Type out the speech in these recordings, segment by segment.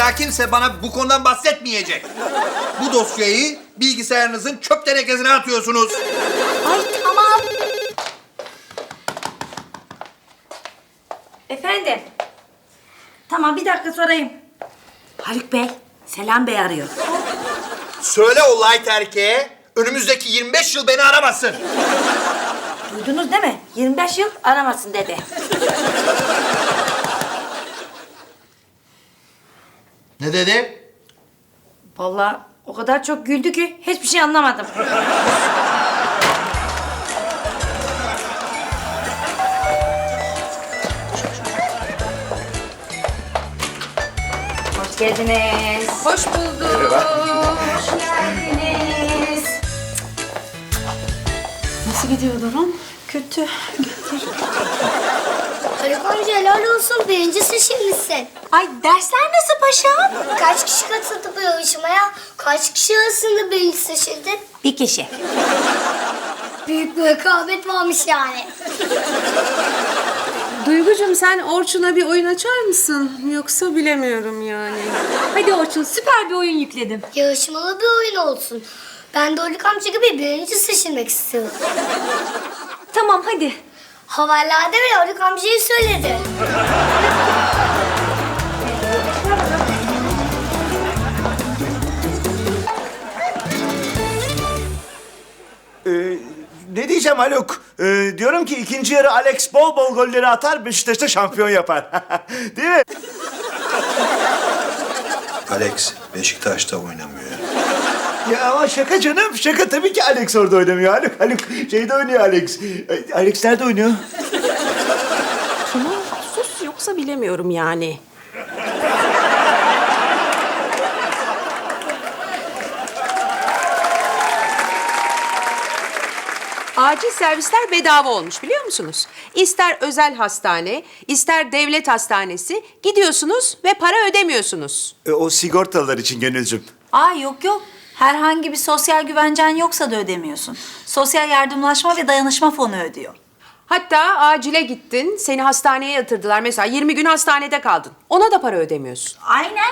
daha kimse bana bu konudan bahsetmeyecek. Bu dosyayı bilgisayarınızın çöp tenekesine atıyorsunuz. Ay tamam. Efendim. Tamam bir dakika sorayım. Haluk Bey, Selam Bey arıyor. Söyle o light erkeğe önümüzdeki 25 yıl beni aramasın. Duydunuz değil mi? 25 yıl aramasın dedi. Ne dedi? Vallahi o kadar çok güldü ki hiçbir şey anlamadım. Hoş geldiniz. Hoş bulduk. Hoş geldiniz. Nasıl gidiyor durum? Kötü. Haluk amca helal olsun birinci seçilmişsin. Ay dersler nasıl paşam? Kaç kişi katıldı bu yarışmaya? Kaç kişi arasında birinci seçildin? Bir kişi. Büyük bir rekabet varmış yani. Duygucuğum sen Orçun'a bir oyun açar mısın? Yoksa bilemiyorum yani. Hadi Orçun süper bir oyun yükledim. Yarışmalı bir oyun olsun. Ben de Haluk amca gibi birinci seçilmek istiyorum. Tamam hadi. Haberlerde bile Haluk amcayı söyledi. Ee, ne diyeceğim Haluk? Ee, diyorum ki ikinci yarı Alex bol bol golleri atar, Beşiktaş'ta şampiyon yapar. Değil mi? Alex Beşiktaş'ta oynamıyor. Ya ama şaka canım. Şaka tabii ki Alex orada oynamıyor Haluk. Haluk şeyde oynuyor Alex. Ee, Alex nerede oynuyor? Tamam sus yoksa bilemiyorum yani. Acil servisler bedava olmuş biliyor musunuz? İster özel hastane, ister devlet hastanesi gidiyorsunuz ve para ödemiyorsunuz. Ee, o sigortalılar için Gönülcüm. Aa yok yok. Herhangi bir sosyal güvencen yoksa da ödemiyorsun. Sosyal yardımlaşma ve dayanışma fonu ödüyor. Hatta acile gittin, seni hastaneye yatırdılar. Mesela 20 gün hastanede kaldın. Ona da para ödemiyorsun. Aynen.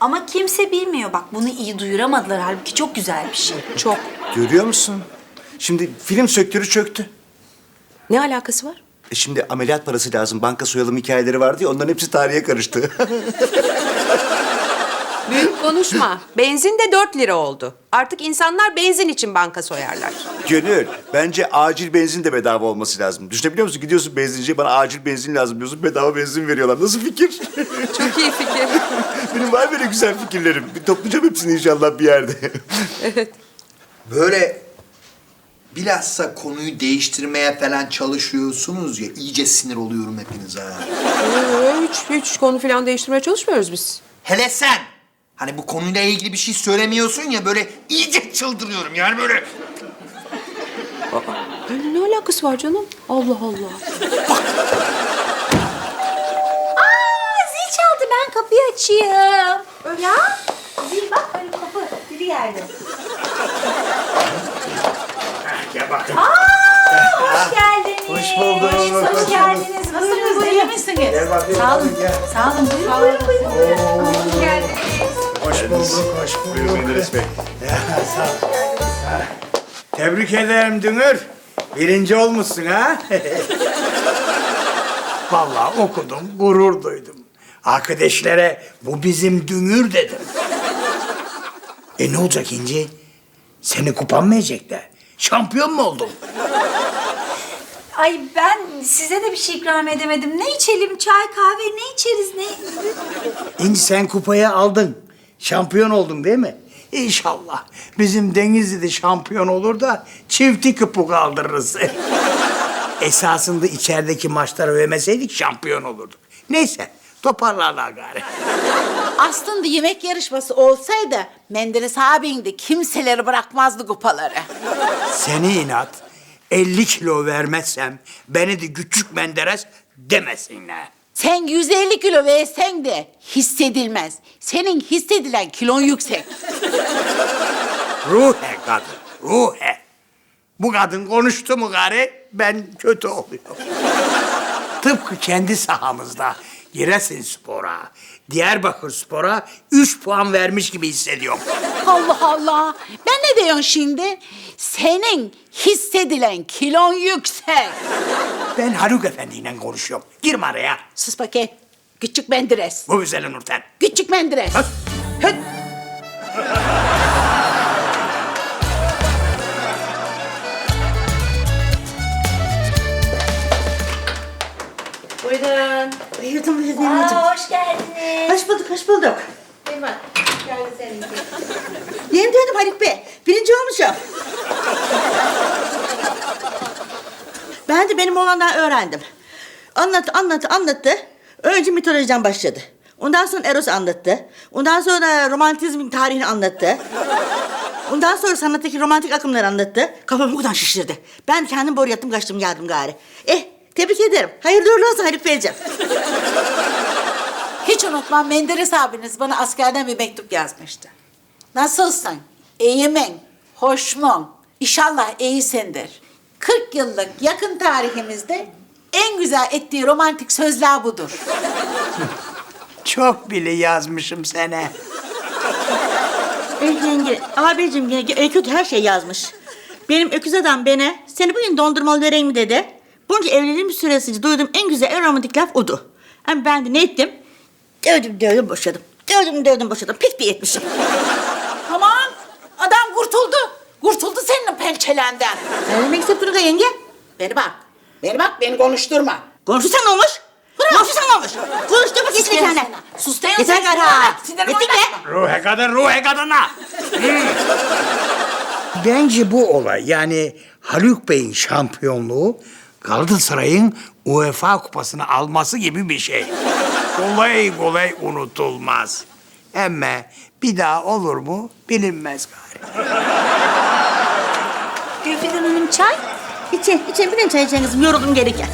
Ama kimse bilmiyor. Bak bunu iyi duyuramadılar. Halbuki çok güzel bir şey. Çok. Görüyor musun? Şimdi film sektörü çöktü. Ne alakası var? E şimdi ameliyat parası lazım. Banka soyalım hikayeleri vardı ya onların hepsi tarihe karıştı. Büyük konuşma. Benzin de 4 lira oldu. Artık insanlar benzin için banka soyarlar. Gönül, bence acil benzin de bedava olması lazım. Düşünebiliyor musun? Gidiyorsun benzinciye, bana acil benzin lazım diyorsun. Bedava benzin veriyorlar. Nasıl fikir? Çok iyi fikir. Benim var böyle güzel fikirlerim. Bir toplayacağım hepsini inşallah bir yerde. Böyle bilhassa konuyu değiştirmeye falan çalışıyorsunuz ya iyice sinir oluyorum hepinize. ha. Ee, hiç, hiç konu falan değiştirmeye çalışmıyoruz biz. Hele sen. Hani bu konuyla ilgili bir şey söylemiyorsun ya böyle iyice çıldırıyorum yani böyle. Böyle ne alakası var canım? Allah Allah. Aa, zil çaldı. Ben kapıyı açayım. Ya? Zil bak böyle kapı. Biri geldi. Aa, hoş geldiniz. Hoş bulduk, Hoş, hoş geldiniz. Nasılsınız? İyi misiniz? Gel bakayım. Sağ olun. Sağ olun. Buyurun, buyurun, buyurun. Hoş geldiniz. Hoş bulduk, hoş bulduk. Buyurun Menderes Bey. Tebrik ederim Dünür. Birinci olmuşsun ha. Vallahi okudum, gurur duydum. Arkadaşlara bu bizim Dünür dedim. E ne olacak İnci? Seni kupanmayacaklar. Şampiyon mu oldun? Ay ben size de bir şey ikram edemedim. Ne içelim? Çay, kahve ne içeriz? Ne? İnci sen kupayı aldın. Şampiyon oldun değil mi? İnşallah. Bizim Denizli'de şampiyon olur da çifti kupu kaldırırız. Esasında içerideki maçları övmeseydik şampiyon olurduk. Neyse toparlarlar gari. Aslında yemek yarışması olsaydı Menderes abin de kimseleri bırakmazdı kupaları. Seni inat 50 kilo vermezsem beni de küçük Menderes demesinler. Sen 150 kilo versen de hissedilmez. Senin hissedilen kilon yüksek. Ruhe kadın, ruhe. Bu kadın konuştu mu gari ben kötü oluyorum. Tıpkı kendi sahamızda Giresunspor'a, Diyarbakırspor'a 3 puan vermiş gibi hissediyorum. Allah Allah. Ben ne diyorsun şimdi? Senin hissedilen kilon yüksek. Ben Haluk Efendi'yle konuşuyorum. Girme araya. Sus bakayım. Küçük Menderes. Bu güzel Nurten. Küçük Menderes. Bak. Höt. Buyurun. Buyurdum buyurdum. Aa, hoş geldiniz. Hoş bulduk, hoş bulduk. Yeni döndüm Haluk Bey. Birinci olmuşum. De benim olandan öğrendim. Anlattı, anlattı, anlattı. Önce mitolojiden başladı. Ondan sonra Eros anlattı. Ondan sonra romantizmin tarihini anlattı. Ondan sonra sanattaki romantik akımları anlattı. Kafamı buradan şişirdi. Ben kendim boru yattım kaçtım geldim gari. Eh tebrik ederim. Hayırlı uğurlu olsun Haluk Beyciğim. Hiç unutmam Menderes abiniz bana askerden bir mektup yazmıştı. Nasılsın? İyi mi? Hoş mu? İnşallah iyisindir. 40 yıllık yakın tarihimizde en güzel ettiği romantik sözler budur. Çok bile yazmışım sana. Eh yenge, abicim yenge, Öyküt her şey yazmış. Benim öküz adam bana, seni bugün dondurmalı vereyim mi dedi. Bunca evliliğim süresince duyduğum en güzel, en romantik laf odu. Ama ben de ne ettim? Dövdüm, dövdüm, boşadım. Dövdüm, dövdüm, boşadım. Pek bir etmişim. Aman adam kurtuldu. Kurtuldu senin pençelenden. Ne demek istiyorsun yenge? Beni bak. Beni bak beni konuşturma. Konuşursan ne olmuş? Konuşursan ne olmuş? Konuştur bak içine kendine. Sus diyorum Yeter sen, gari ha. sinirimi Yetti oynatma. Ruhe kadın, ruhe kadına. Bence bu olay yani Haluk Bey'in şampiyonluğu Galatasaray'ın UEFA kupasını alması gibi bir şey. Kolay kolay unutulmaz. Ama bir daha olur mu bilinmez gari. Gülfiden Hanım çay? İçin, için bir de çay için kızım. Yoruldum gereken.